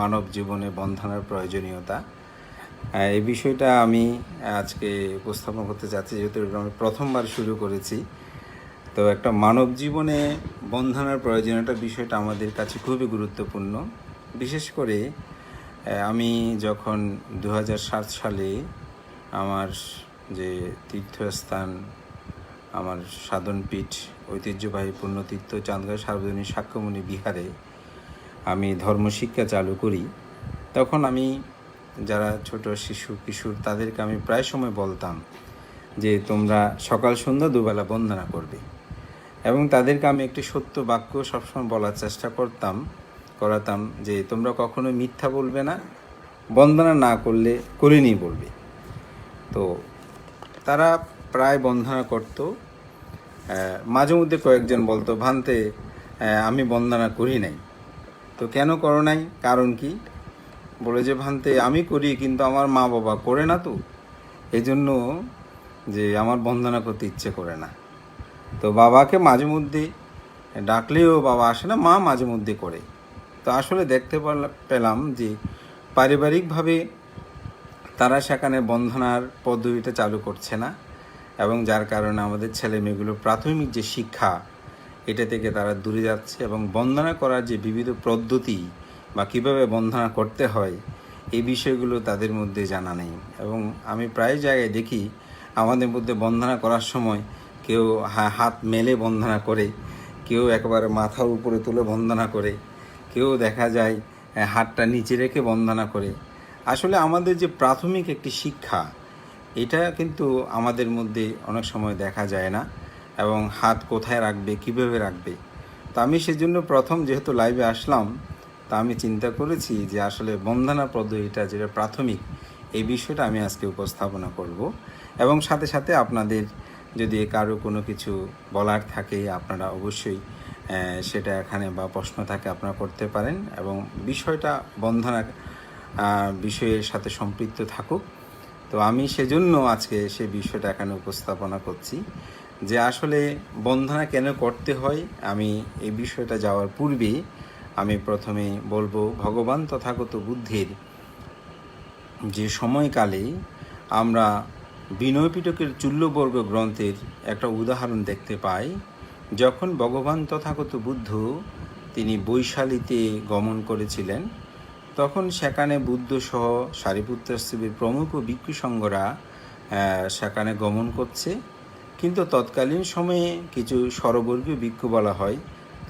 মানব জীবনে বন্ধনার প্রয়োজনীয়তা। এই বিষয়টা আমি আজকে উপস্থাপন করতে চাচ্ছি যেহেতু আমি প্রথমবার শুরু করেছি। তো একটা মানব জীবনে বন্ধনার প্রয়োজনীয়তা বিষয়টা আমাদের কাছে খুবই গুরুত্বপূর্ণ। বিশেষ করে আমি যখন দু হাজার সাত সালে আমার যে তীর্থস্থান, আমার সাধনপীঠ, ঐতিহ্যবাহী পুণ্যতীর্থ চাঁদগাঁও সার্বজনীন সাক্ষ্যমণি বিহারে আমি ধর্মশিক্ষা চালু করি, তখন আমি যারা ছোট শিশু, কিশোর, তাদেরকে আমি প্রায় সময় বলতাম যে তোমরা সকাল, সন্ধ্যা, দুবেলা বন্দনা করবে। এবং তাদেরকে আমি একটি সত্য বাক্য সবসময় বলার চেষ্টা করতাম, করাতাম যে তোমরা কখনো মিথ্যা বলবে না, বন্দনা না করলে করিনি বলবে। তো তারা প্রায় বন্দনা করত। মাঝে মধ্যে কয়েকজন বলতো, ভান্তে আমি বন্দনা করি নাই। তো কেন করো নাই? কারণ কি? বলে যে, ভান্তে, আমি করি, কিন্তু আমার মা বাবা করে না তো। এই জন্য যে, আমার বন্দনা করতে ইচ্ছে করে না। তো বাবাকে মাঝে মধ্যে ডাকলেও বাবা আসে না, মা মাঝে মধ্যে করে। তো আসলে দেখতে পেলাম যে, পারিবারিকভাবে তারা সেখানে বন্ধনার পদ্ধতিটা চালু করছে না। এবং যার কারণে আমাদের ছেলে মেয়েগুলোর প্রাথমিক যে শিক্ষা এটা থেকে তারা দূরে যাচ্ছে এবং বন্দনা করার যে বিবিধ পদ্ধতি বা কীভাবে বন্দনা করতে হয়, এই বিষয়গুলো তাদের মধ্যে জানা নেই। এবং আমি প্রায় জায়গায় দেখি আমাদের মধ্যে বন্দনা করার সময় কেউ হাত মেলে বন্দনা করে, কেউ একেবারে মাথার উপরে তুলে বন্দনা করে, কেউ দেখা যায় হাতটা নিচে রেখে বন্দনা করে। আসলে আমাদের যে প্রাথমিক একটি শিক্ষা, এটা কিন্তু আমাদের মধ্যে অনেক সময় দেখা যায় না। এবং হাত কোথায় রাখবে, কীভাবে রাখবে। তো আমি সেজন্য প্রথম যেহেতু লাইভে আসলাম, তা আমি চিন্তা করেছি যে আসলে বন্ধনা পদ্ধতিটা যেটা প্রাথমিক, এই বিষয়টা আমি আজকে উপস্থাপনা করব। এবং সাথে সাথে আপনাদের যদি কারও কোনো কিছু বলার থাকে, আপনারা অবশ্যই সেটা এখানে বা প্রশ্ন থাকে আপনারা করতে পারেন এবং বিষয়টা বন্ধনা বিষয়ের সাথে সম্পৃক্ত থাকুক। তো আমি সেজন্য আজকে সে বিষয়টা এখানে উপস্থাপনা করছি। যে আসলে বন্ধনা কেন করতে হয়, আমি এই বিষয়টা যাওয়ার পূর্বে আমি প্রথমে বলব ভগবান তথাগত বুদ্ধের যে সময়কালে আমরা বিনয় পিটকের চুল্লবর্গ গ্রন্থের একটা উদাহরণ দেখতে পাই, যখন ভগবান তথাগত বুদ্ধ তিনি বৈশালীতে গমন করেছিলেন, তখন সেখানে বুদ্ধ সহ শিবের প্রমুখ ভিক্ষু সংঘরা সেখানে গমন করছে। কিন্তু তৎকালীন সময়ে কিছু সরবর্গীয় ভিক্ষু বলা হয়,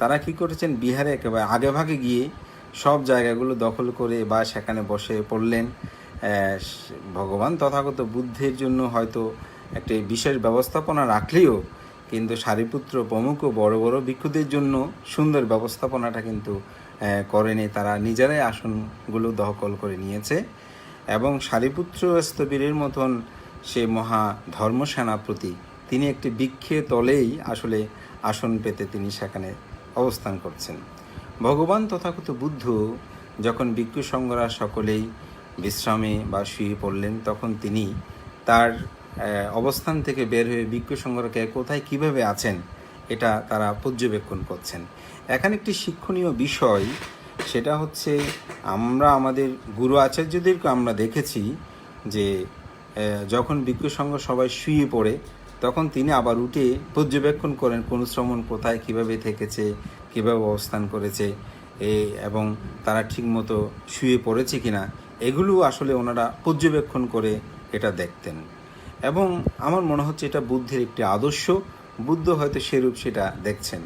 তারা কি করেছেন? বিহারে একেবারে আগে ভাগে গিয়ে সব জায়গাগুলো দখল করে বা সেখানে বসে পড়লেন। ভগবান তথাগত বুদ্ধের জন্য হয়তো একটি বিশেষ ব্যবস্থাপনা রাখলেও, কিন্তু সারিপুত্র প্রমুখ বড় বড় ভিক্ষুদের জন্য সুন্দর ব্যবস্থাপনাটা কিন্তু করেনি। তারা নিজেরাই আসনগুলো দখল করে নিয়েছে এবং সারিপুত্র স্তবীরের মতন সে মহা ধর্মসেনাপতি তিনি একটি বৃক্ষে তলেই আসলে আসন পেতে তিনি সেখানে অবস্থান করছেন। ভগবান তথাগত বুদ্ধ যখন ভিক্ষু সকলেই বিশ্রামে বা শুয়ে পড়লেন, তখন তিনি তার অবস্থান থেকে বের হয়ে ভিক্ষু কোথায় কীভাবে আছেন, এটা তারা পর্যবেক্ষণ করছেন। এখানে একটি শিক্ষণীয় বিষয়, সেটা হচ্ছে আমরা আমাদের গুরু আচার্যদেরকে আমরা দেখেছি যে যখন ভিক্ষু সবাই শুয়ে পড়ে তখন তিনি আবার উঠে পর্যবেক্ষণ করেন কোন শ্রমণ কোথায় কীভাবে থেকেছে, কীভাবে অবস্থান করেছে, এ এবং তারা ঠিকমতো শুয়ে পড়েছে কিনা, এগুলো আসলে ওনারা পর্যবেক্ষণ করে এটা দেখতেন। এবং আমার মনে হচ্ছে এটা বুদ্ধের একটি আদর্শ, বুদ্ধ হয়তো সেরূপ সেটা দেখছেন।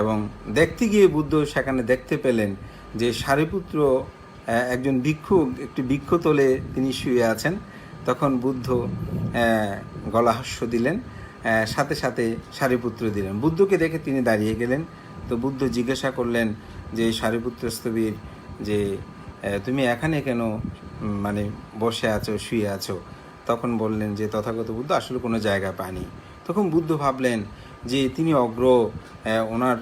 এবং দেখতে গিয়ে বুদ্ধ সেখানে দেখতে পেলেন যে সারিপুত্র একজন ভিক্ষু, একটি বৃক্ষ তলে তিনি শুয়ে আছেন। তখন বুদ্ধ গলাহাস্য দিলেন সাথে সাথে সারিপুত্র দিলেন। বুদ্ধকে দেখে তিনি দাঁড়িয়ে গেলেন। তো বুদ্ধ জিজ্ঞাসা করলেন যে সারিপুত্র স্থবির যে তুমি এখানে কেন মানে বসে আছো, শুয়ে আছো? তখন বললেন যে, তথাগত বুদ্ধ আসলে কোনো জায়গা পায়নি। তখন বুদ্ধ ভাবলেন যে, তিনি অগ্র ওনার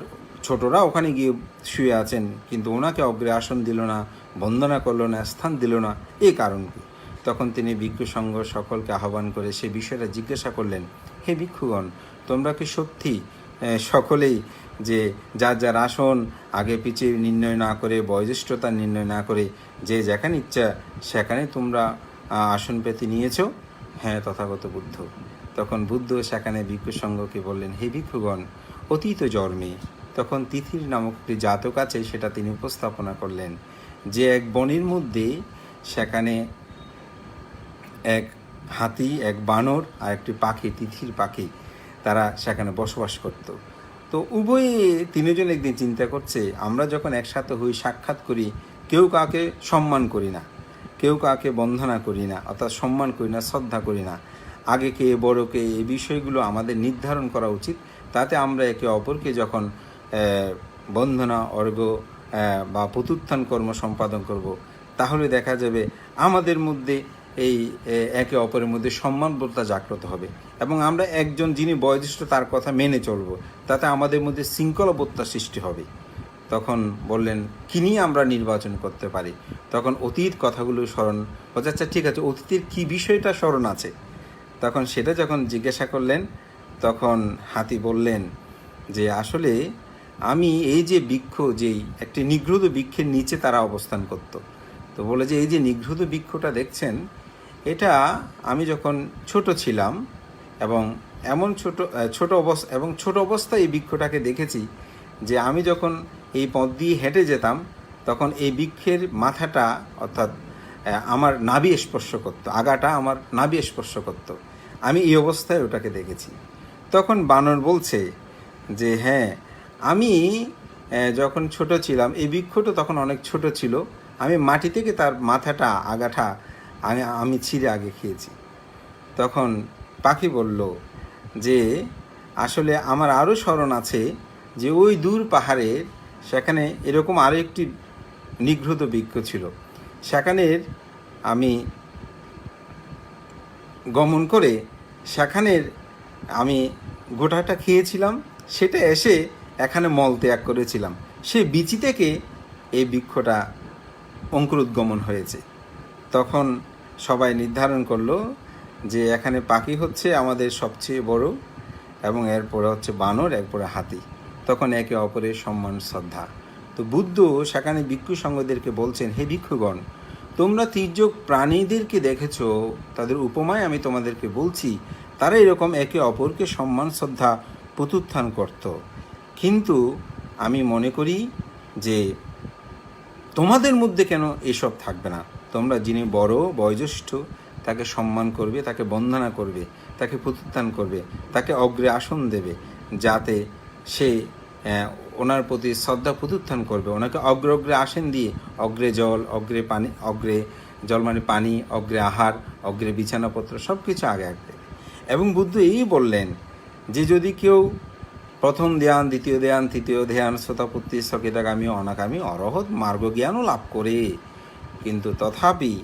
ছোটরা ওখানে গিয়ে শুয়ে আছেন, কিন্তু ওনাকে অগ্রে আসন দিল না, বন্দনা করল না, স্থান দিল না। এ কারণ কি? তখন তিনি ভিক্ষু সংঘ সকলকে আহ্বান করে সে বিষয়টা জিজ্ঞাসা করলেন, হে ভিক্ষুগণ, তোমরা কি সত্যি সকলেই যে যার যার আসন আগে পিছিয়ে নির্ণয় না করে, বয়োজ্যেষ্ঠতা নির্ণয় না করে, যে যেখানে ইচ্ছা সেখানে তোমরা আসন পেতে নিয়েছো? হ্যাঁ তথাগত বুদ্ধ। তখন বুদ্ধ সেখানে ভিক্ষু সঙ্গকে বললেন, হে ভিক্ষুগণ, অতীত জন্মে তখন তিথির নামক একটি জাতক আছে, সেটা তিনি উপস্থাপনা করলেন। যে এক বনের মধ্যে সেখানে এক হাতি, এক বানর আর একটি পাখি, তিথির পাখি তারা সেখানে বসবাস করত। তো উভয়ে তিনজন একদিন চিন্তা করছে, আমরা যখন একসাথে হই, সাক্ষাৎ করি, কেউ কাউকে সম্মান করি না, কেউ কাউকে বন্ধনা করি না, অর্থাৎ সম্মান করি না, শ্রদ্ধা করি না। আগে কে, বড় কে, এই বিষয়গুলো আমাদের নির্ধারণ করা উচিত, তাতে আমরা একে অপরকে যখন বন্ধনা অর্ঘ বা প্রত্যুত্থান কর্ম সম্পাদন করব, তাহলে দেখা যাবে আমাদের মধ্যে এই একে অপরের মধ্যে সম্মানবোধটা জাগ্রত হবে। এবং আমরা একজন যিনি বয়োজ্যেষ্ঠ, তার কথা মেনে চলব। তাতে আমাদের মধ্যে শৃঙ্খলাবোধটা সৃষ্টি হবে। তখন বললেন, কি নিয়ে আমরা নির্বাচন করতে পারি? তখন অতীত কথাগুলো স্মরণ, বলছে আচ্ছা ঠিক আছে, অতীতের কি বিষয়টা স্মরণ আছে? তখন সেটা যখন জিজ্ঞাসা করলেন, তখন হাতি বললেন যে, আসলে আমি এই যে বৃক্ষ, যেই একটি নিগৃহীত বৃক্ষের নিচে তারা অবস্থান করত। তো বলে যে, এই যে নিগৃহীত বৃক্ষটা দেখছেন এটা আমি যখন ছোট ছিলাম এবং এমন ছোট ছোট অবস্থা, এবং ছোট অবস্থায় এই বৃক্ষটাকে দেখেছি যে আমি যখন এই পথ দিয়ে হেঁটে যেতাম, তখন এই বৃক্ষের মাথাটা অর্থাৎ আমার নাভি স্পর্শ করতো, আগাটা আমার নাভি স্পর্শ করতো। আমি এই অবস্থায় ওটাকে দেখেছি। তখন বানর বলছে যে হ্যাঁ আমি যখন ছোট ছিলাম, এই বৃক্ষটা তখন অনেক ছোট ছিল। আমি মাটি থেকে তার মাথাটা, আগাটা আমি আমি ছিঁড়ে আগে খেয়েছি। তখন পাখি বলল, যে, আসলে আমার আরও স্মরণ আছে যে ওই দূর পাহাড়ের, সেখানে এরকম আরও একটি নিগৃহীত বৃক্ষ ছিল। সেখানের আমি গমন করে সেখানের আমি গোটাটা খেয়েছিলাম, সেটা এসে এখানে মল ত্যাগ করেছিলাম। সে বিচি থেকে এই বৃক্ষটা অঙ্কুরোদ্গমন হয়েছে। তখন সবাই নির্ধারণ করল যে এখানে পাখি হচ্ছে আমাদের সবচেয়ে বড় এবং এরপরে হচ্ছে বানর, এরপরে হাতি। তখন একে অপরের সম্মান, শ্রদ্ধা। তো বুদ্ধ সেখানে ভিক্ষু সঙ্গদেরকে বলছেন, হে ভিক্ষুগণ, তোমরা তির্যক প্রাণীদেরকে দেখেছ, তাদের উপমায় আমি তোমাদেরকে বলছি, তারা এরকম একে অপরকে সম্মান, শ্রদ্ধা প্রত্যুত্থান করত। কিন্তু আমি মনে করি যে তোমাদের মধ্যে কেন এসব থাকবে না? তোমরা যিনি বড়, বয়োজ্যেষ্ঠ, তাকে সম্মান করবে, তাকে বন্দনা করবে, তাকে প্রত্যুত্থান করবে, তাকে অগ্রে আসন দেবে, যাতে সে ওনার প্রতি শ্রদ্ধা প্রত্যুত্থান করবে। ওনাকে অগ্রে অগ্রে আসন দিয়ে অগ্রে জল, অগ্রে পানি, অগ্রে জল মানে পানি, অগ্রে আহার, অগ্রে বিছানাপত্র সব কিছু আগে আগে এবং বুদ্ধ এই বললেন যে, যদি কেউ প্রথম ধ্যান, দ্বিতীয় ধ্যান, তৃতীয় ধ্যান, শ্রোতাপত্তি, সকিতাগামী, অনাগামী, অরহৎ মার্গজ্ঞানও লাভ করে। কিন্তু তথাপি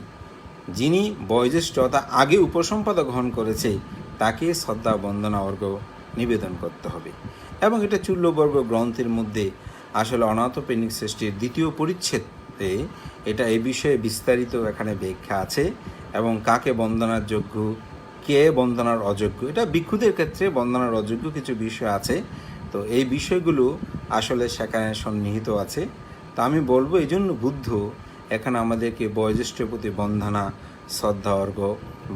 যিনি বয়োজ্যেষ্ঠতা আগে উপসম্পাদা গ্রহণ করেছে, তাকে শ্রদ্ধা, বন্দনা, অর্ঘ নিবেদন করতে হবে। এবং এটা চুল্লবর্গ গ্রন্থের মধ্যে আসলে অনাথপ্রেণিক সৃষ্টির দ্বিতীয় পরিচ্ছেদে এটা এ বিষয়ে বিস্তারিত এখানে ব্যাখ্যা আছে। এবং কাকে বন্দনার যোগ্য, কে বন্দনার অযোগ্য, এটা ভিক্ষুদের ক্ষেত্রে বন্দনার অযোগ্য কিছু বিষয় আছে। তো এই বিষয়গুলো আসলে সেখানে সন্নিহিত আছে। তো আমি বলব এই জন্য বুদ্ধ এখানে আমাদেরকে বয়োজ্যেষ্ঠের প্রতি বন্ধনা শ্রদ্ধা, অর্ঘ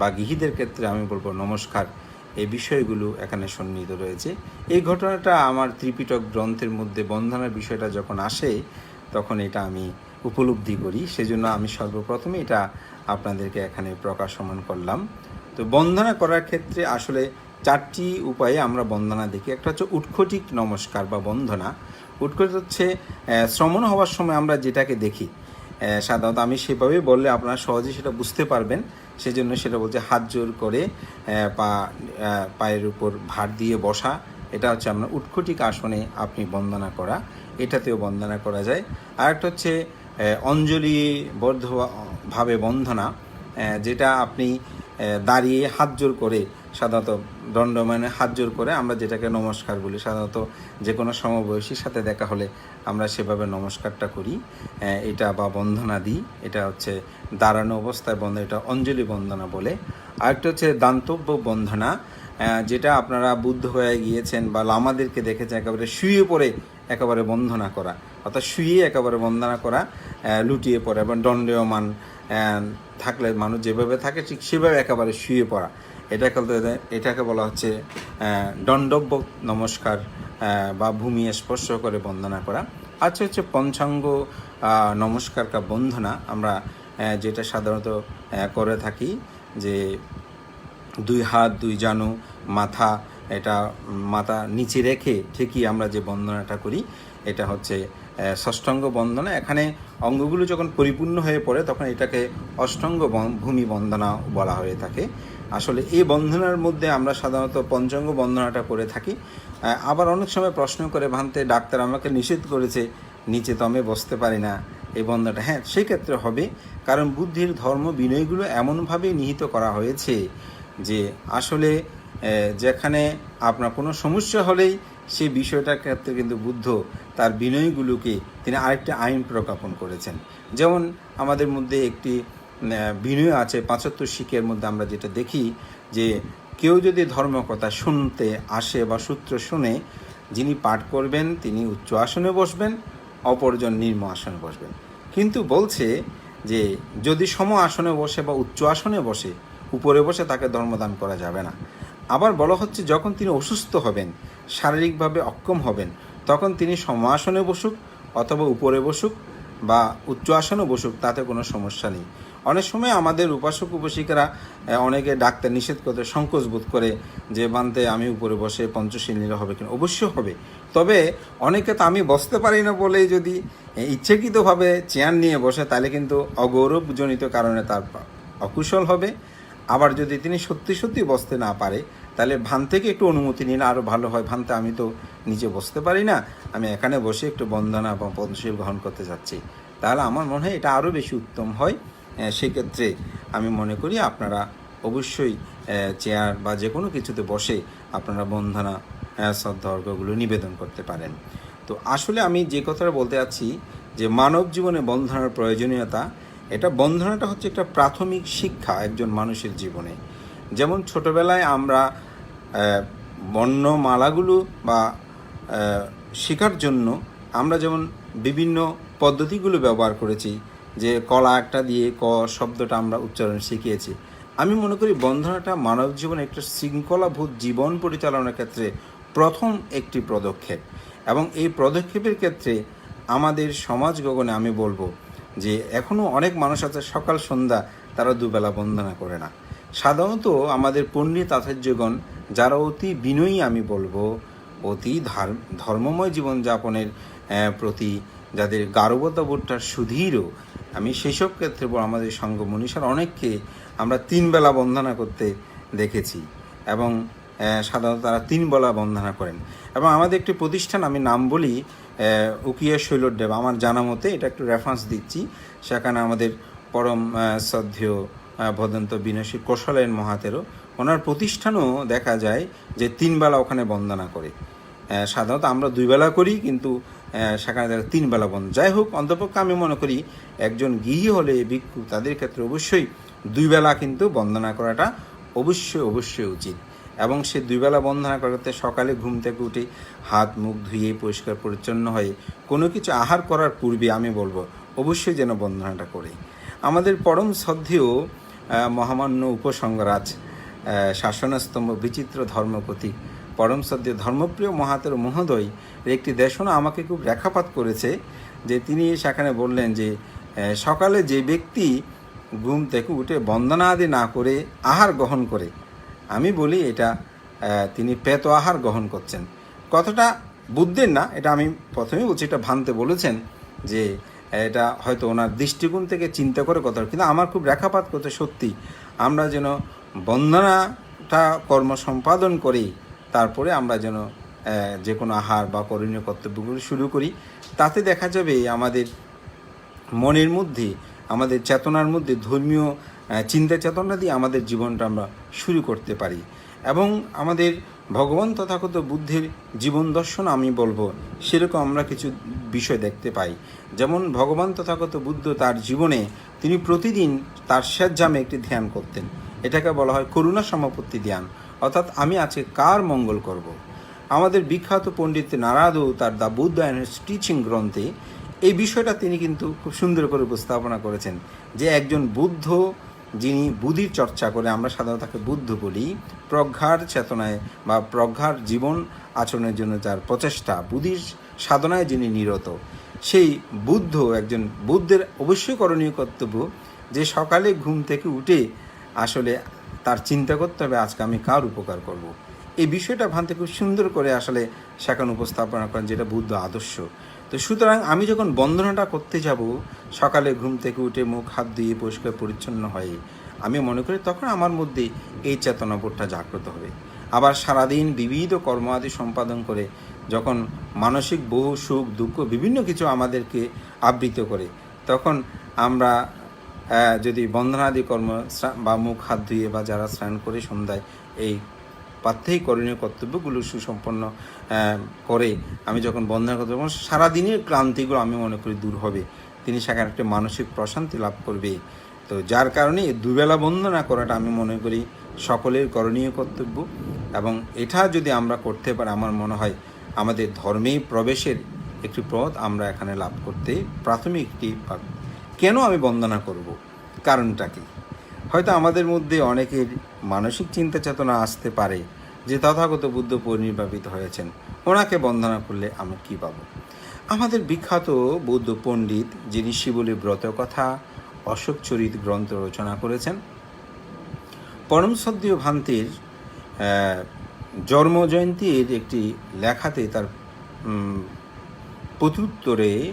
বা গৃহীদের ক্ষেত্রে আমি বলব নমস্কার এই বিষয়গুলো এখানে সন্নিহিত রয়েছে। এই ঘটনাটা আমার ত্রিপিটক গ্রন্থের মধ্যে বন্ধনার বিষয়টা যখন আসে, তখন এটা আমি উপলব্ধি করি। সেজন্য আমি সর্বপ্রথমে এটা আপনাদেরকে এখানে প্রকাশমান করলাম। তো বন্দনা করার ক্ষেত্রে আসলে চারটি উপায়ে আমরা বন্দনা দেখি। একটা হচ্ছে উৎকটিক নমস্কার বা বন্ধনা উৎকট হচ্ছে শ্রমণ হওয়ার সময় আমরা যেটাকে দেখি সাধারণত আমি সেভাবেই বললে আপনারা সহজে সেটা বুঝতে পারবেন। সেজন্য সেটা বলছে হাত জোর করে পা পায়ের উপর ভার দিয়ে বসা। এটা হচ্ছে আপনার উৎকটিক আসনে আপনি বন্দনা করা। এটাতেও বন্দনা করা যায়। আর একটা হচ্ছে অঞ্জলি অঞ্জলিবদ্ধ ভাবে বন্ধনা যেটা আপনি দাঁড়িয়ে হাত জোর করে সাধারণত দণ্ডমানে হাত জোর করে আমরা যেটাকে নমস্কার বলি, সাধারণত যে কোনো সমবয়সীর সাথে দেখা হলে আমরা সেভাবে নমস্কারটা করি। এটা বা বন্ধনা দিই, এটা হচ্ছে দাঁড়ানো অবস্থায় বন্ধ, এটা অঞ্জলি বন্দনা বলে। আরেকটা হচ্ছে দান্তব্য বন্ধনা যেটা আপনারা বুদ্ধ হয়ে গিয়েছেন বা লামাদেরকে দেখেছেন একেবারে শুয়ে পড়ে একেবারে বন্ধনা করা, অর্থাৎ শুয়ে একেবারে বন্দনা করা লুটিয়ে পড়া এবং দণ্ডীয়মান থাকলে মানুষ যেভাবে থাকে ঠিক সেভাবে একেবারে শুয়ে পড়া। এটাকে এটাকে বলা হচ্ছে দণ্ডব্য নমস্কার বা ভূমি স্পর্শ করে বন্দনা করা। আচ্ছা হচ্ছে পঞ্চাঙ্গ নমস্কার কা বন্ধনা আমরা যেটা সাধারণত করে থাকি, যে দুই হাত, দুই জানু, মাথা, এটা মাথা নিচে রেখে ঠিকই আমরা যে বন্দনাটা করি, এটা হচ্ছে ষষ্ঠাঙ্গ বন্দনা। এখানে অঙ্গগুলো যখন পরিপূর্ণ হয়ে পড়ে, তখন এটাকে অষ্টাঙ্গ ভূমি বন্দনা বলা হয়ে থাকে। আসলে এই বন্ধনার মধ্যে আমরা সাধারণত পঞ্চাঙ্গ বন্ধনাটা করে থাকি। আবার অনেক সময় প্রশ্ন করে ভানতে, ডাক্তার আমাকে নিষেধ করেছে, নিচে তো আমি বসতে পারি না এই বন্ধনটা। হ্যাঁ সেই ক্ষেত্রে হবে, কারণ বুদ্ধির ধর্ম বিনয়গুলো এমনভাবে নিহিত করা হয়েছে যে আসলে যেখানে আপনার কোনো সমস্যা হলেই সে বিষয়টার ক্ষেত্রে কিন্তু বুদ্ধ তার বিনয়গুলোকে তিনি আরেকটা আইন প্রজ্ঞাপন করেছেন। যেমন আমাদের মধ্যে একটি বিনয় আছে, পাঁচাত্তর শিখের মধ্যে আমরা যেটা দেখি যে কেউ যদি ধর্মকথা শুনতে আসে বা সূত্র শুনে, যিনি পাঠ করবেন, তিনি উচ্চ আসনে বসবেন, অপরজন নিম্ন আসনে বসবেন। কিন্তু বলছে যে যদি সম আসনে বসে বা উচ্চ আসনে বসে, উপরে বসে তাকে ধর্মদান করা যাবে না। আবার বলা হচ্ছে যখন তিনি অসুস্থ হবেন, শারীরিকভাবে অক্ষম হবেন, তখন তিনি সম আসনে বসুক অথবা উপরে বসুক বা উচ্চ আসনে বসুক, তাতে কোনো সমস্যা নেই। অনেক সময় আমাদের উপাসক উপাসিকারা অনেকে ডাক্তার নিষেধ করতে সংকোচ বোধ করে যে, বানতে, আমি উপরে বসে পঞ্চশীল নিলে হবে কিনা? অবশ্যই হবে। তবে অনেকে তো আমি বসতে পারি না বলেই যদি ইচ্ছাকৃতভাবে চেয়ার নিয়ে বসে, তাহলে কিন্তু অগৌরবজনিত কারণে তার অকুশল হবে। আবার যদি তিনি সত্যি সত্যি বসতে না পারে, তাহলে ভান থেকে একটু অনুমতি নিলে আরও ভালো হয়। ভানতে, আমি তো নিচে বসতে পারি না, আমি এখানে বসে একটু বন্দনা বা পদ্মশীল গ্রহণ করতে যাচ্ছি। তাহলে আমার মনে হয় এটা আরও বেশি উত্তম হয়। সেক্ষেত্রে আমি মনে করি আপনারা অবশ্যই চেয়ার বা যে কোনো কিছুতে বসে আপনারা বন্ধনা শ্রদ্ধা অর্ঘ্যগুলো নিবেদন করতে পারেন। তো আসলে আমি যে কথাটা বলতে যাচ্ছি যে মানব জীবনে বন্ধনার প্রয়োজনীয়তা, এটা বন্ধনাটা হচ্ছে একটা প্রাথমিক শিক্ষা একজন মানুষের জীবনে। যেমন ছোটবেলায় আমরা বর্ণমালাগুলো বা শেখার জন্য আমরা যেমন বিভিন্ন পদ্ধতিগুলো ব্যবহার করেছি যে কলা একটা দিয়ে ক শব্দটা আমরা উচ্চারণ শিখিয়েছি। আমি মনে করি বন্ধনাটা মানব জীবনে একটা শৃঙ্খলাভূত জীবন পরিচালনার ক্ষেত্রে প্রথম একটি পদক্ষেপ। এবং এই পদক্ষেপের ক্ষেত্রে আমাদের সমাজ গগনে আমি বলব যে এখনও অনেক মানুষ আছে সকাল, সন্ধ্যা তারা দুবেলা বন্দনা করে না। সাধারণত আমাদের পণ্ডিত আচার্যগণ যারা অতি বিনয়ী আমি বলব, অতি ধার- ধর্মময় জীবনযাপনের প্রতি যাদের গারবতাবোধটা সুধীরও আমি সেই সব ক্ষেত্রে আমাদের সঙ্গ মনীষার অনেককে আমরা তিন বেলা বন্দনা করতে দেখেছি এবং সাধারণত তারা তিন বেলা বন্দনা করেন। এবং আমাদের একটি প্রতিষ্ঠান, আমি নাম বলি উকিয়া শৈলদেব আমার জানা মতে এটা একটু রেফারেন্স দিচ্ছি। সেখানে আমাদের পরম শ্রদ্ধেয় ভদন্ত বিনাশী কৌশলেন মহাতেরও ওনার প্রতিষ্ঠানও দেখা যায় যে তিন বেলা ওখানে বন্দনা করে। সাধারণত আমরা দুই বেলা করি, কিন্তু সেখানে দেখা তিন বেলা বন্ধ। যাই হোক, অন্তপক্ষে আমি মনে করি একজন গৃহী হলে ভিক্ষু তাদের ক্ষেত্রে অবশ্যই দুই বেলা কিন্তু বন্দনা করাটা অবশ্যই অবশ্যই উচিত। এবং সে দুই বেলা বন্দনা করতে সকালে ঘুম থেকে উঠে হাত, মুখ ধুয়ে পরিষ্কার, পরিচ্ছন্ন হয়ে কোনো কিছু আহার করার পূর্বে আমি বলব, অবশ্যই যেন বন্ধনাটা করে। আমাদের পরম শ্রদ্ধেয় মহামান্য উপসংগরাজ শাসনস্তম্ভ বিচিত্র ধর্মপতি পরম শ্রদ্ধেয় ধর্মপ্রিয় মহাতের মহোদয় একটি দেশনা আমাকে খুব রেখাপাত করেছে যে তিনি সেখানে বললেন যে সকালে যে ব্যক্তি ঘুম থেকে উঠে বন্দনা আদি না করে আহার গ্রহণ করে, আমি বলি এটা তিনি পেত আহার গ্রহণ করছেন। কথাটা বুদ্ধের না, এটা আমি প্রথমেই বলছি, এটা ভানতে বলেছেন যে, এটা হয়তো ওনার দৃষ্টিকোণ থেকে চিন্তা করে কথা কিন্তু আমার খুব রেখাপাত করতে সত্যি। আমরা যেন বন্দনাটা কর্ম সম্পাদন করি তারপরে আমরা যেন যে কোনো আহার বা করণীয় কর্তব্যগুলো শুরু করি। তাতে দেখা যাবে আমাদের মনের মধ্যে, আমাদের চেতনার মধ্যে ধর্মীয় চিন্তা চেতনা দিয়ে আমাদের জীবনটা আমরা শুরু করতে পারি। এবং আমাদের ভগবান তথাগত বুদ্ধের জীবন দর্শন আমি বলব, সেরকম আমরা কিছু বিষয় দেখতে পাই। যেমন ভগবান তথাগত বুদ্ধ তার জীবনে তিনি প্রতিদিন তার স্বেচ্ছামে একটি ধ্যান করতেন। এটাকে বলা হয় করুণা সমাপত্তি ধ্যান। অর্থাৎ আমি আজকে কার মঙ্গল করব। আমাদের বিখ্যাত পণ্ডিত নারাদু তার দ্য বুদ্ধ অ্যান্ড টিচিং গ্রন্থে এই বিষয়টা তিনি কিন্তু খুব সুন্দর করে উপস্থাপনা করেছেন যে একজন বুদ্ধ যিনি বুদ্ধির চর্চা করে, আমরা সাধারণত তাকে বুদ্ধ বলি, প্রজ্ঞার চেতনায় বা প্রজ্ঞার জীবন আচরণের জন্য যার প্রচেষ্টা, বুদ্ধির সাধনায় যিনি নিরত, সেই বুদ্ধ একজন বুদ্ধের অবশ্যই করণীয় কর্তব্য যে সকালে ঘুম থেকে উঠে আসলে তার চিন্তা করতে হবে, আজকে আমি কার উপকার করব। এই বিষয়টা ভানতে খুব সুন্দর করে আসলে সেখানে উপস্থাপনা করেন যেটা বুদ্ধ আদর্শ তো সুতরাং আমি যখন বন্দনাটা করতে যাব, সকালে ঘুম থেকে উঠে মুখ, হাত দিয়ে পরিষ্কার পরিচ্ছন্ন হয়ে, আমি মনে করি তখন আমার মধ্যে এই চেতনাবোধটা জাগ্রত হবে আবার সারাদিন বিবিধ কর্ম আদি সম্পাদন করে যখন মানসিক বহু সুখ, দুঃখ, বিভিন্ন কিছু আমাদেরকে আবৃত করে, তখন আমরা যদি বন্ধনাদি কর্ম বা মুখ, হাত ধুয়ে বা যারা স্নান করে সন্ধ্যায় এই প্রাত্যহিক করণীয় কর্তব্যগুলো সুসম্পন্ন করে, আমি যখন বন্ধনা করতে তখন সারাদিনের ক্লান্তিগুলো আমি মনে করি দূর হবে তিনি সেখানে একটা মানসিক প্রশান্তি লাভ করবে তো যার কারণে দুবেলা বন্দনা করাটা আমি মনে করি সকলের করণীয় কর্তব্য এবং এটা যদি আমরা করতে পারি, আমার মনে হয় আমাদের ধর্মে প্রবেশের একটি পথ আমরা এখানে লাভ করতে প্রাথমিক একটি। কেন আমি বন্দনা করব? কারণটা কি? হয়তো আমাদের মধ্যে অনেকের মানসিক চিন্তা চেতনা আসতে পারে যে তথাগত বুদ্ধ পরিনির্বাপিত হয়েছেন। ওনাকে বন্দনা করলে আমি কি পাবো? আমাদের বিখ্যাত বৌদ্ধ পণ্ডিত যিনি শিবলী ব্রত কথা অশোক চরিত গ্রন্থ রচনা করেছেন পরম ভান্তির আহ, জন্ম জয়ন্তীর একটি লেখাতে তার প্রত্যুত্তরে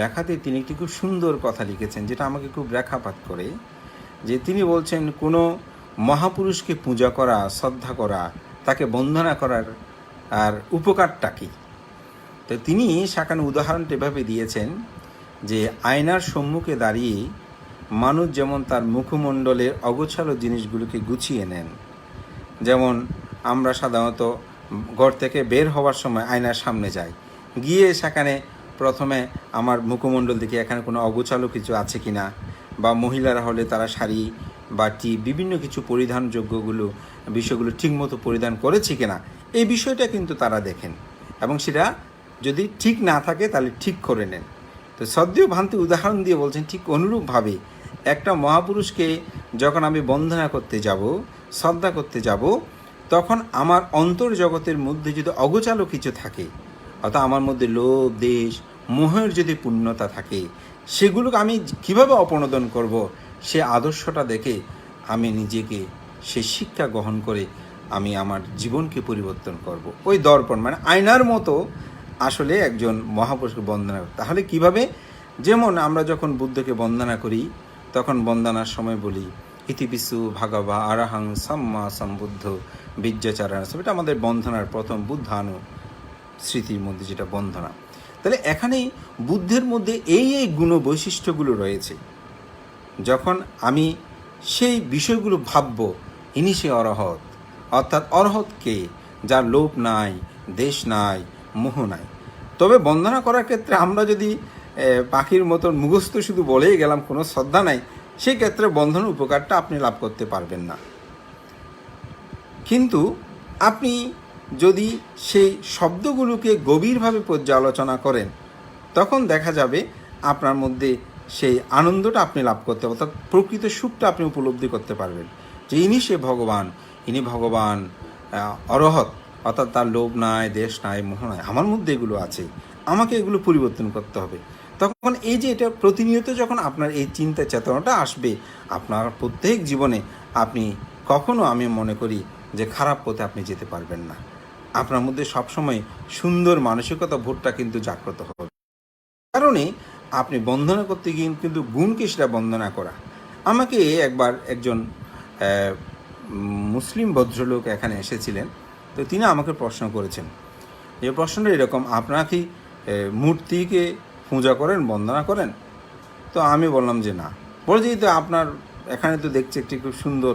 লেখাতে তিনি একটি খুব সুন্দর কথা লিখেছেন, যেটা আমাকে খুব রেখাপাত করে, যে তিনি বলছেন, কোনো মহাপুরুষকে পূজা করা, শ্রদ্ধা করা, তাকে বন্দনা করার আর উপকারটা কী? তো তিনি সেখানে উদাহরণটা এভাবে দিয়েছেন যে, আয়নার সম্মুখে দাঁড়িয়ে মানুষ যেমন তার মুখমণ্ডলের অগোছালো জিনিসগুলোকে গুছিয়ে নেন, যেমন আমরা সাধারণত ঘর থেকে বের হওয়ার সময় আয়নার সামনে যাই, গিয়ে সেখানে প্রথমে আমার মুখমণ্ডল দেখি এখানে কোনো অগোছালো কিছু আছে কিনা, বা মহিলারা হলে তারা শাড়ি বা টি বিভিন্ন কিছু পরিধানযোগ্যগুলো, বিষয়গুলো ঠিকমতো পরিধান করেছে কিনা, এই বিষয়টা কিন্তু তারা দেখেন। এবং সেটা যদি ঠিক না থাকে তাহলে ঠিক করে নেন। তো সদ্য ভান্তি উদাহরণ দিয়ে বলছেন, ঠিক অনুরূপভাবে একটা মহাপুরুষকে যখন আমি বন্দনা করতে যাব, শ্রদ্ধা করতে যাব, তখন আমার অন্তর জগতের মধ্যে যদি অগোচালো কিছু থাকে অর্থাৎ আমার মধ্যে লোভ, দেশ, মোহের যদি পূর্ণতা থাকে, সেগুলোকে আমি কীভাবে অপনোদন করব? সে আদর্শটা দেখে আমি নিজেকে, সে শিক্ষা গ্রহণ করে আমি আমার জীবনকে পরিবর্তন করব। ওই দর্পণ মানে আয়নার মতো আসলে একজন মহাপুরুষকে বন্দনা। তাহলে কীভাবে? যেমন আমরা যখন বুদ্ধকে বন্দনা করি, তখন বন্দনার সময় বলি ইতিপিসু ভাগবা আরাহাং সাম্মা সম্বুদ্ধ বিদ্যাচারণ এটা আমাদের বন্ধনার প্রথম বুদ্ধানু স্মৃতির মধ্যে যেটা বন্ধনা তাহলে এখানেই বুদ্ধের মধ্যে এই এই গুণ বৈশিষ্ট্যগুলো রয়েছে। যখন আমি সেই বিষয়গুলো ভাবব, ইনি সে অরহত। অর্থাৎ অরহত কে? যার লোভ নাই, দেশ নাই, মোহ নাই। তবে বন্দনা করার ক্ষেত্রে আমরা যদি পাখির মতন মুখস্থ শুধু বলেই গেলাম, কোনো শ্রদ্ধা নাই, সেই ক্ষেত্রে বন্ধনের উপকারটা আপনি লাভ করতে পারবেন না। কিন্তু আপনি যদি সেই শব্দগুলোকে গভীরভাবে পর্যালোচনা করেন, তখন দেখা যাবে আপনার মধ্যে সেই আনন্দটা আপনি লাভ করতে অর্থাৎ প্রকৃত সুখটা আপনি উপলব্ধি করতে পারবেন। যে ইনি সে ভগবান, ইনি ভগবান অরহত, অর্থাৎ তার লোভ নাই, দেশ নাই, মোহ নাই, আমার মধ্যে এগুলো আছে, আমাকে এগুলো পরিবর্তন করতে হবে। তখন এই যে এটা প্রতিনিয়ত যখন আপনার এই চিন্তা চেতনাটা আসবে, আপনার প্রত্যেক জীবনে আপনি কখনো আমি মনে করি যে খারাপ পথে আপনি যেতে পারবেন না। আপনার মধ্যে সবসময় সুন্দর মানসিকতা ভোটটা কিন্তু জাগ্রত হবে। কারণে আপনি বন্ধনা করতে গিয়ে কিন্তু গুণকে সেটা বন্দনা করা। আমাকে একবার একজন মুসলিম ভদ্রলোক এখানে এসেছিলেন, তো তিনি আমাকে প্রশ্ন করেছেন। যে প্রশ্নটা এরকম, আপনারা কি মূর্তিকে পূজা করেন, বন্দনা করেন? তো আমি বললাম যে না। বলে যে তো আপনার এখানে তো দেখছি একটি খুব সুন্দর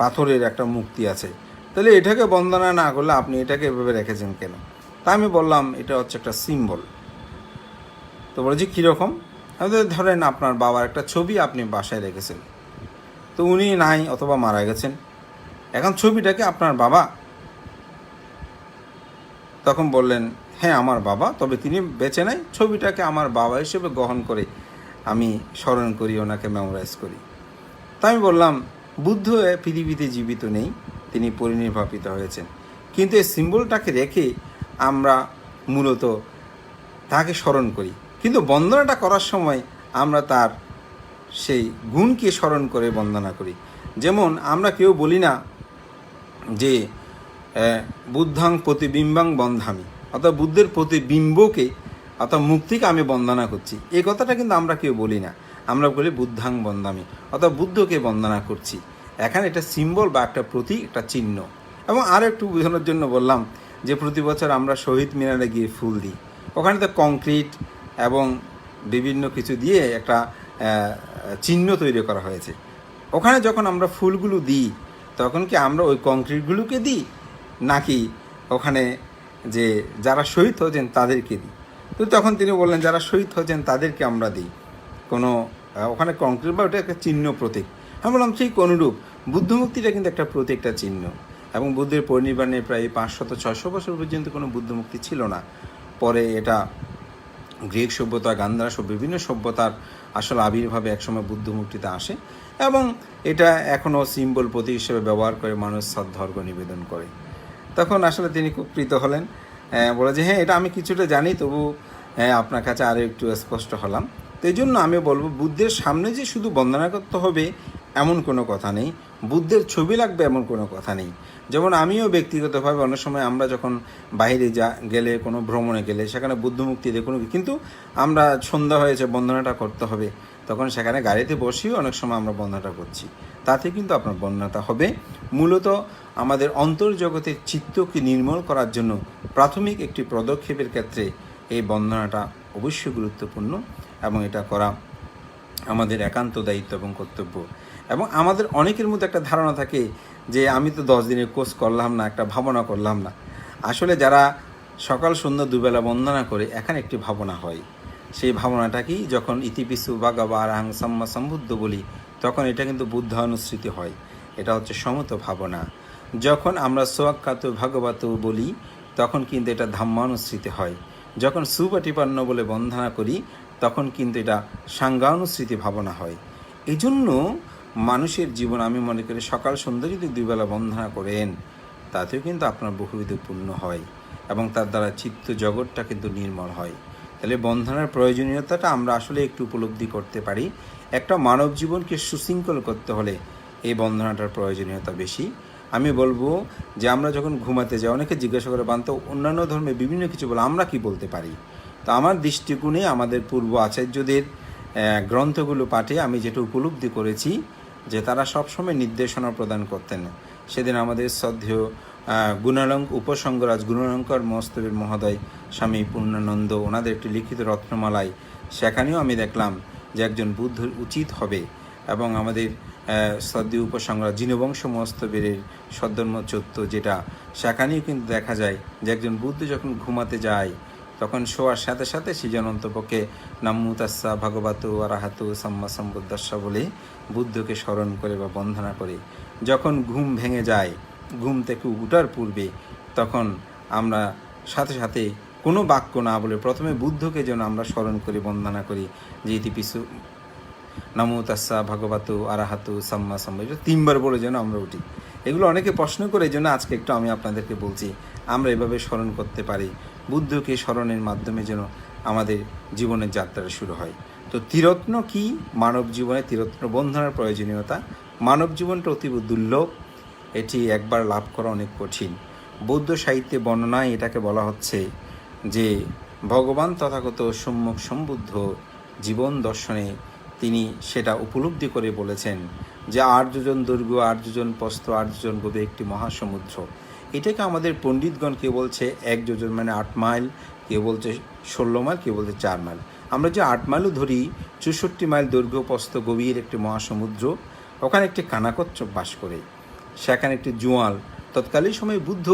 পাথরের একটা মূর্তি আছে। তাহলে এটাকে বন্দনা না করলে আপনি এটাকে এভাবে রেখেছেন কেন? তা আমি বললাম, এটা হচ্ছে একটা সিম্বল তো বলে, যে কীরকম? আমি তো ধরেন আপনার বাবার একটা ছবি আপনি বাসায় রেখেছেন। তো উনি নাই অথবা মারা গেছেন। এখন ছবিটাকে আপনার বাবা তখন বললেন হ্যাঁ আমার বাবা, তবে তিনি বেঁচে নাই। ছবিটাকে আমার বাবা হিসেবে গ্রহণ করে আমি স্মরণ করি, ওনাকে মেমোরাইজ করি। তা আমি বললাম, বুদ্ধ পৃথিবীতে জীবিত নেই। তিনি পরিনির্বাপিত হয়েছেন। কিন্তু এই সিম্বলটাকে রেখে আমরা মূলত তাকে স্মরণ করি। কিন্তু বন্দনাটা করার সময় আমরা তার সেই গুণকে স্মরণ করে বন্দনা করি। যেমন আমরা কেউ বলি না যে বুদ্ধাং প্রতিবিম্বাং বন্ধামি, অর্থাৎ বুদ্ধের প্রতিবিম্বকে, অর্থাৎ মুক্তিকে আমি বন্দনা করছি। এই কথাটা কিন্তু আমরা কেউ বলি না। আমরা বলি বুদ্ধাং বন্দামি অর্থাৎ বুদ্ধকে বন্দনা করছি। এখানে এটা সিম্বল বা একটা প্রতীক, একটা চিহ্ন। এবং আরও একটু বোঝানোর জন্য বললাম যে প্রতি বছর আমরা শহীদ মিনারে গিয়ে ফুল দিই। ওখানে তো কংক্রিট এবং বিভিন্ন কিছু দিয়ে একটা চিহ্ন তৈরি করা হয়েছে। ওখানে যখন আমরা ফুলগুলো দিই, তখন কি আমরা ওই কংক্রিটগুলোকে দিই? নাকি ওখানে যে যারা শহীদ হয়েছেন তাদেরকে দিই? তো তখন তিনি বললেন, যারা শহীদ হয়েছেন তাদেরকে আমরা দিই। কোনো ওখানে কংক্রিট বা ওটা একটা চিহ্ন প্রতীক। আমি বললাম ঠিক অনুরূপ। বুদ্ধমুক্তিটা কিন্তু একটা প্রতীকটা চিহ্ন এবং বুদ্ধের পরিনির্বাণে প্রায় পাঁচশত ছয়শো বছর পর্যন্ত কোনো বুদ্ধমুক্তি ছিল না। পরে এটা গ্রিক সভ্যতা গান্ধারা সব বিভিন্ন সভ্যতার আসলে আবির্ভাবে একসময় বুদ্ধমূর্তিতে আসে এবং এটা এখনও সিম্বল প্রতীক হিসেবে ব্যবহার করে মানুষ সদ্ধর্ঘ নিবেদন করে। তখন আসলে তিনি খুব প্রীত হলেন। বলে যে হ্যাঁ এটা আমি কিছুটা জানি তবু হ্যাঁ, আপনার কাছে আরও একটু স্পষ্ট হলাম। তো এই জন্য আমি বলব বুদ্ধের সামনে যে শুধু বন্দনা করতে হবে এমন কোনো কথা নেই। বুদ্ধের ছবি লাগবে এমন কোনো কথা নেই। যেমন আমিও ব্যক্তিগতভাবে অনেক সময় আমরা যখন বাইরে যা গেলে, কোনো ভ্রমণে গেলে, সেখানে বুদ্ধমুক্তি দিয়ে কোনো কিন্তু আমরা সন্ধ্যা হয়েছে বন্দনাটা করতে হবে, তখন সেখানে গাড়িতে বসেও অনেক সময় আমরা বন্দনাটা করছি। তাতে কিন্তু আপনার বন্দনাটা হবে। মূলত আমাদের অন্তর্জগতের চিত্তকে নির্মল করার জন্য প্রাথমিক একটি পদক্ষেপের ক্ষেত্রে এই বন্দনাটা অবশ্যই গুরুত্বপূর্ণ এবং এটা করা আমাদের একান্ত দায়িত্ব এবং কর্তব্য। এবং আমাদের অনেকের মধ্যে একটা ধারণা থাকে যে আমি তো দশ দিনের কোর্স করলাম না, একটা ভাবনা করলাম না। আসলে যারা সকাল, সন্ধ্যা দুবেলা বন্দনা করে, এখানে একটি ভাবনা হয়। সেই ভাবনাটা কি? যখন ইতিপিসু বাগাবা আরাহাং সাম্মা সম্বুদ্ধ বলি, তখন এটা কিন্তু বুদ্ধ অনুসৃতি হয়। এটা হচ্ছে সমত ভাবনা। যখন আমরা সোয়াক্কাত ভাগবত বলি, তখন কিন্তু এটা ধাম্মানুসৃতি হয়। যখন সুপাটিপান্ন বলে বন্দনা করি, তখন কিন্তু এটা সাঙ্গানুসৃতি ভাবনা হয়। এই জন্য মানুষের জীবন, আমি মনে করি সকাল সন্ধ্যা যদি দুইবেলা বন্ধনা করেন, তাতেও কিন্তু আপনার বহুবিধ পূর্ণ হয় এবং তার দ্বারা চিত্ত জগৎটা কিন্তু নির্মল হয়। তাহলে বন্ধনার প্রয়োজনীয়তাটা আমরা আসলে একটু উপলব্ধি করতে পারি। একটা মানব জীবনকে সুশৃঙ্খল করতে হলে এই বন্ধনাটার প্রয়োজনীয়তা বেশি। আমি বলব যে আমরা যখন ঘুমাতে যাই, অনেকে জিজ্ঞাসা করে, বান্ত, অন্যান্য ধর্মে বিভিন্ন কিছু বলে, আমরা কি বলতে পারি? তো আমার দৃষ্টিকোণে আমাদের পূর্ব আচার্যদের গ্রন্থগুলো পাঠে আমি যেটা উপলব্ধি করেছি যে তারা সবসময় নির্দেশনা প্রদান করতেন। সেদিন আমাদের শ্রদ্ধেয় গুণালঙ্ক উপসংগরাজ গুণালঙ্কর মস্তবের মহোদয় স্বামী পূর্ণানন্দ, ওনাদের একটি লিখিত রত্নমালায় সেখানেও আমি দেখলাম যে একজন বুদ্ধ উচিত হবে এবং আমাদের শ্রদ্ধেয় উপসংগ্রাজ জিনবংশ মস্তবের সদ্ধর্ম চত্ব যেটা, সেখানেও কিন্তু দেখা যায় যে একজন বুদ্ধ যখন ঘুমাতে যায় তখন শোয়ার সাথে সাথে সৃজন অন্তপক্ষে নাম্মুতাস্সা ভাগবত আরাহাতু সাম্মা সম্বুদ্দাস্যা বলে বুদ্ধকে স্মরণ করে বা বন্ধনা করে। যখন ঘুম ভেঙে যায়, ঘুম থেকে উঠার পূর্বে তখন আমরা সাথে সাথে কোনো বাক্য না বলে প্রথমে বুদ্ধকে যেন আমরা স্মরণ করি, বন্দনা করি, যে ইতি পিছু নমো তাস্সা ভগবত আরাহাতু সাম্মা সাম্মা এটা তিনবার বলে যেন আমরা উঠি। এগুলো অনেকে প্রশ্ন করে, এই জন্য আজকে একটু আমি আপনাদেরকে বলছি, আমরা এভাবে স্মরণ করতে পারি। বুদ্ধকে স্মরণের মাধ্যমে যেন আমাদের জীবনের যাত্রা শুরু হয়। তো তীরত্ন কি? মানব জীবনে তীরত্ন বন্ধনের প্রয়োজনীয়তা। মানব জীবনটা অতীব দুর্লভ। এটি একবার লাভ করা অনেক কঠিন। বৌদ্ধ সাহিত্যে বর্ণনায় এটাকে বলা হচ্ছে যে, ভগবান তথাগত সম্মুখ সম্বুদ্ধ জীবন দর্শনে তিনি সেটা উপলব্ধি করে বলেছেন যে, আর্যজন দুর্গ, আর্যজন আট আর্যজন গভীর একটি মহাসমুদ্র। এটাকে আমাদের পণ্ডিতগণ কেউ বলছে এক যোজন মানে আট মাইল কেউ বলছে ষোলো মাইল কেউ বলছে চার মাইল। আমরা যে আট মাইলও ধরি, চৌষট্টি মাইল দৈর্ঘ্য প্রস্থ গভীর একটি মহাসমুদ্র, ওখানে একটি কানাকচ্ছপ বাস করে। সেখানে একটি জোয়াল। তৎকালীন সময়ে বুদ্ধ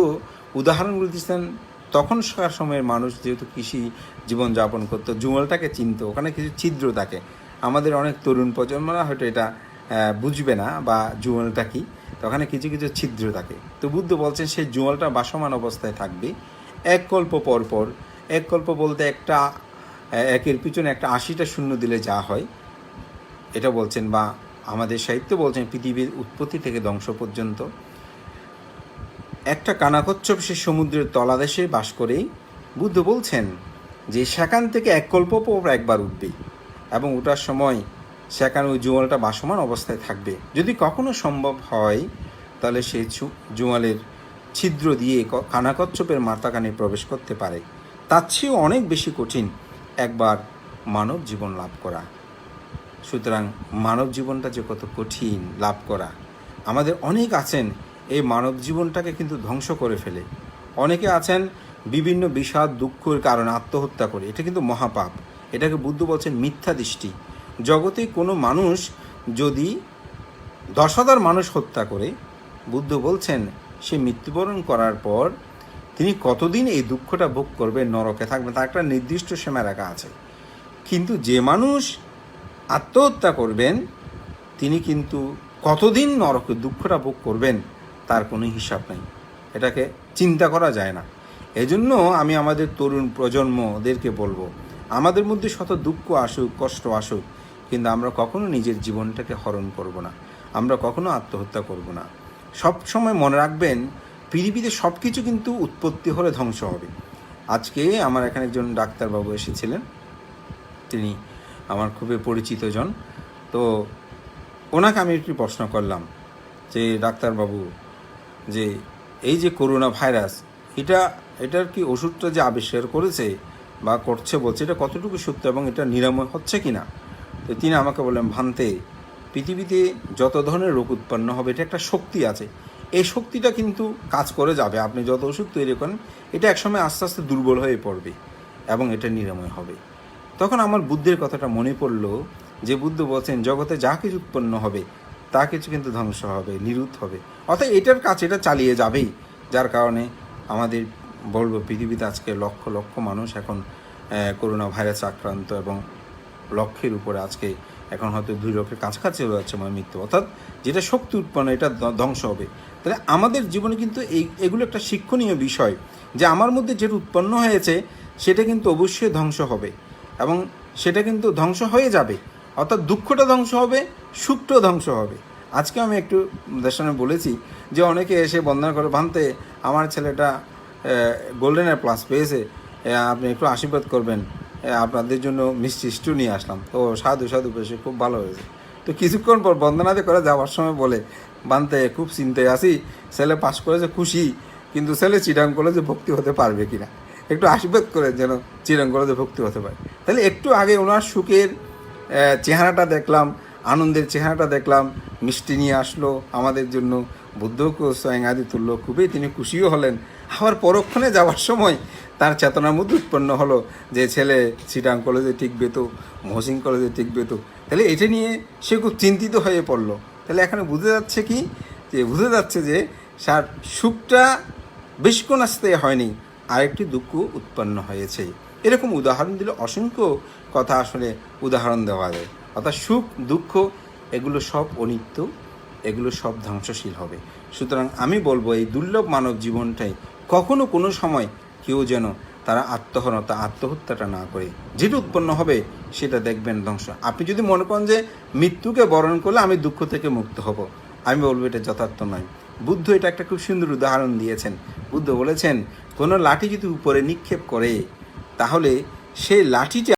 উদাহরণগুলো দিচ্ছেন তখনকার সময়ের মানুষ যেহেতু কৃষি জীবনযাপন করতো, জুয়ালটাকে চিনত, ওখানে কিছু ছিদ্র থাকে। আমাদের অনেক তরুণ প্রজন্মরা হয়তো এটা বুঝবে না বা জুয়ালটা কি। ওখানে কিছু কিছু ছিদ্র থাকে। তো বুদ্ধ বলছেন, সেই জোয়ালটা বাসমান অবস্থায় থাকবে। এক কল্প পর পর, এক কল্প বলতে একটা, একের পিছনে একটা আশিটা শূন্য দিলে যা হয়। এটা বলছেন বা আমাদের সাহিত্য বলছেন, পৃথিবীর উৎপত্তি থেকে ধ্বংস পর্যন্ত। একটা কানাকচ্ছপ সে সমুদ্রের তলাদেশে বাস করেই বুদ্ধ বলছেন যে, সেখান থেকে এক কল্প পর একবার উঠবে এবং ওঠার সময় সেখানে ওই জোয়ালটা বাসমান অবস্থায় থাকবে। যদি কখনো সম্ভব হয়, তাহলে চু- জোয়ালের ছিদ্র দিয়ে কানাকচ্ছপের কানাকচ্ছপের মাথাকানে প্রবেশ করতে পারে। তার চেয়েও অনেক বেশি কঠিন একবার মানব জীবন লাভ করা। সুতরাং মানব জীবনটা যে কত কঠিন লাভ করা। আমাদের অনেক আছেন এই মানব জীবনটাকে কিন্তু ধ্বংস করে ফেলে। অনেকে আছেন বিভিন্ন বিষাদ দুঃখের কারণে আত্মহত্যা করে। এটা কিন্তু মহাপাপ। এটাকে বুদ্ধ বলছেন মিথ্যা দৃষ্টি। জগতে কোনো মানুষ যদি দশ হাজার মানুষ হত্যা করে, বুদ্ধ বলছেন, সে মৃত্যুবরণ করার পর তিনি কতদিন এই দুঃখটা ভোগ করবে নরকে থাকবে তার একটা নির্দিষ্ট সীমা রাখা আছে। কিন্তু যে মানুষ আত্মহত্যা করবেন, তিনি কিন্তু কতদিন নরকে দুঃখটা ভোগ করবেন, তার কোনো হিসাব নেই। এটাকে চিন্তা করা যায় না। এজন্য আমি আমাদের তরুণ প্রজন্মদেরকে বলব আমাদের মধ্যে শত দুঃখ আসুক, কষ্ট আসুক, কিন্তু আমরা কখনো নিজের জীবনটাকে হরণ করব না। আমরা কখনো আত্মহত্যা করব না। সব সময় মনে রাখবেন, পৃথিবীতে সব কিছু কিন্তু উৎপত্তি হলে ধ্বংস হবে। আজকে আমার এখানে একজন ডাক্তারবাবু এসেছিলেন। তিনি আমার খুবই পরিচিত জন। তো ওনাকে আমি একটি প্রশ্ন করলাম যে, ডাক্তারবাবু, যে এই যে করোনা ভাইরাস, এটা, এটার কি ওষুধটা যে আবিষ্কার করেছে বা করছে, বলছে, এটা কতটুকু সত্য এবং এটা নিরাময় হচ্ছে কি না তো তিনি আমাকে বললেন, ভান্তে, পৃথিবীতে যত ধরনের রোগ উৎপন্ন হবে, এটা একটা শক্তি আছে। এই শক্তিটা কিন্তু কাজ করে যাবে। আপনি যত ওষুধ তৈরি করেন, এটা একসময় আস্তে আস্তে দুর্বল হয়ে পড়বে এবং এটা নিরাময় হবে। তখন আমার বুদ্ধের কথাটা মনে পড়ল যে বুদ্ধ বলছেন, জগতে যা কিছু উৎপন্ন হবে, তা কিছু কিন্তু ধ্বংস হবে নিরুৎ হবে। অর্থাৎ এটার কাজ, এটা চালিয়ে যাবেই। যার কারণে আমাদের বলব, পৃথিবীতে আজকে লক্ষ লক্ষ মানুষ এখন করোনা ভাইরাস আক্রান্ত এবং লক্ষের উপরে আজকে এখন হয়তো দুই লক্ষের কাছাকাছি হয়ে যাচ্ছে আমার মৃত্যু। অর্থাৎ যেটা শক্তি উৎপন্ন, এটা ধ্বংস হবে। তাহলে আমাদের জীবনে কিন্তু এই, এগুলো একটা শিক্ষণীয় বিষয় যে আমার মধ্যে যেটা উৎপন্ন হয়েছে, সেটা কিন্তু অবশ্যই ধ্বংস হবে এবং সেটা কিন্তু ধ্বংস হয়ে যাবে। অর্থাৎ দুঃখটা ধ্বংস হবে, সুখটাও ধ্বংস হবে। আজকে আমি একটু দেশনে বলেছি যে অনেকে এসে বন্দনা করে, ভানতে, আমার ছেলেটা গোল্ডেনের প্লাস পেয়েছে আপনি একটু আশীর্বাদ করবেন। আপনাদের জন্য মিষ্টি স্টু নিয়ে আসলাম। তো সাধু সাধু পেয়েছে, খুব ভালো হয়েছে। তো কিছুক্ষণ পর বন্দনাতে করে যাওয়ার সময় বলে, বানতে, খুব চিন্তায় আসি ছেলে পাশ করেছে, খুশি। কিন্তু ছেলে চিরাং কলেজে ভক্তি হতে পারবে কিনা? একটু আশীর্বাদ করে যেন চিরাং কলেজে ভক্তি হতে পারে। তাহলে একটু আগে ওনার সুখের চেহারাটা দেখলাম, আনন্দের চেহারাটা দেখলাম, মিষ্টি নিয়ে আসলো আমাদের জন্য। বুদ্ধ স্বয়ং তুললো খুবই তিনি খুশিও হলেন। আবার পরক্ষণে যাওয়ার সময় তার চেতনার মধ্যে উৎপন্ন হলো যে ছেলে চিটাং কলেজে টিকবে তো মহসিং কলেজে টিকবে তো। তাহলে এটা নিয়ে সে খুব চিন্তিত হয়ে পড়ল। তাহলে এখানে বুঝে যাচ্ছে কি? যে বুঝে যাচ্ছে যে সার সুখটা বেশিক্ষণ আসতে হয়নি, আরেকটি দুঃখ উৎপন্ন হয়েছে। এরকম উদাহরণ দিলে অসংখ্য কথা আসলে উদাহরণ দেওয়া যায়। অর্থাৎ সুখ, দুঃখ, এগুলো সব অনিত্য, এগুলো সব ধ্বংসশীল হবে। সুতরাং আমি বলব এই দুর্লভ মানব জীবনটাই কখনো কোনো সময় কেউ যেন তারা আত্মহনতা, আত্মহত্যাটা না করে। যেটা উৎপন্ন হবে, সেটা দেখবেন ধ্বংস। আপনি যদি মনে করেন যে মৃত্যুকে বরণ করলে আমি দুঃখ থেকে মুক্ত হব, আমি বলব এটা যথার্থ নয়। বুদ্ধ এটা একটা খুব সুন্দর উদাহরণ দিয়েছেন। বুদ্ধ বলেছেন, কোনো লাঠি যদি উপরে নিক্ষেপ করে, তাহলে সেই লাঠিটা